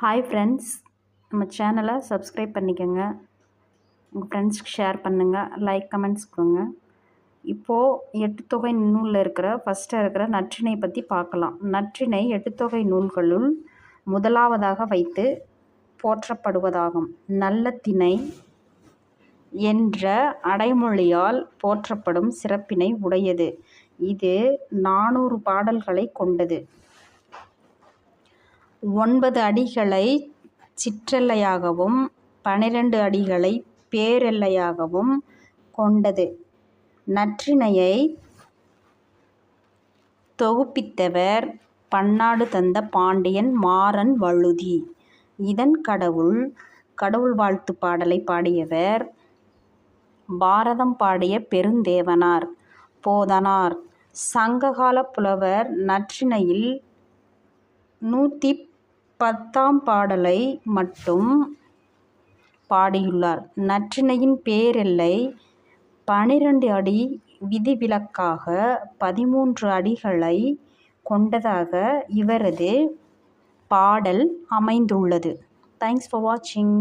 Hi friends நம்ம சேனலை subscribe பண்ணிக்கோங்க. உங்கள் ஃப்ரெண்ட்ஸ்க்கு ஷேர் பண்ணுங்கள் லைக் கமெண்ட்ஸ் கொடுங்க. இப்போது எட்டுத்தொகை நூலில் இருக்கிற ஃபஸ்ட்டாக இருக்கிற நற்றினை பற்றி பார்க்கலாம். நற்றினை எட்டுத்தொகை நூல்களுள் முதலாவதாக வைத்து போற்றப்படுவதாகும். நல்ல திணை என்ற அடைமொழியால் போற்றப்படும் சிறப்பினை உடையது. இது நானூறு பாடல்களை கொண்டது. ஒன்பது அடிகளை சிற்றெல்லையாகவும் பனிரெண்டு அடிகளை பேரெல்லையாகவும் கொண்டது. நற்றினையை தொகுப்பித்தவர் பன்னாடு தந்த பாண்டியன் மாறன் வழுதி. இதன் கடவுள் கடவுள் வாழ்த்து பாடலை பாடியவர் பாரதம் பாடிய பெருந்தேவனார். போதனார். சங்ககால புலவர் நற்றினையில் நூற்றி பத்தாம் பாடலை மட்டும் பாடியுள்ளார். நற்றினையின் பேரெல்லை பனிரெண்டு அடி விதிவிலக்காக பதிமூன்று அடிகளை கொண்டதாக இவரது பாடல் அமைந்துள்ளது. தேங்க்ஸ் ஃபார் வாட்சிங்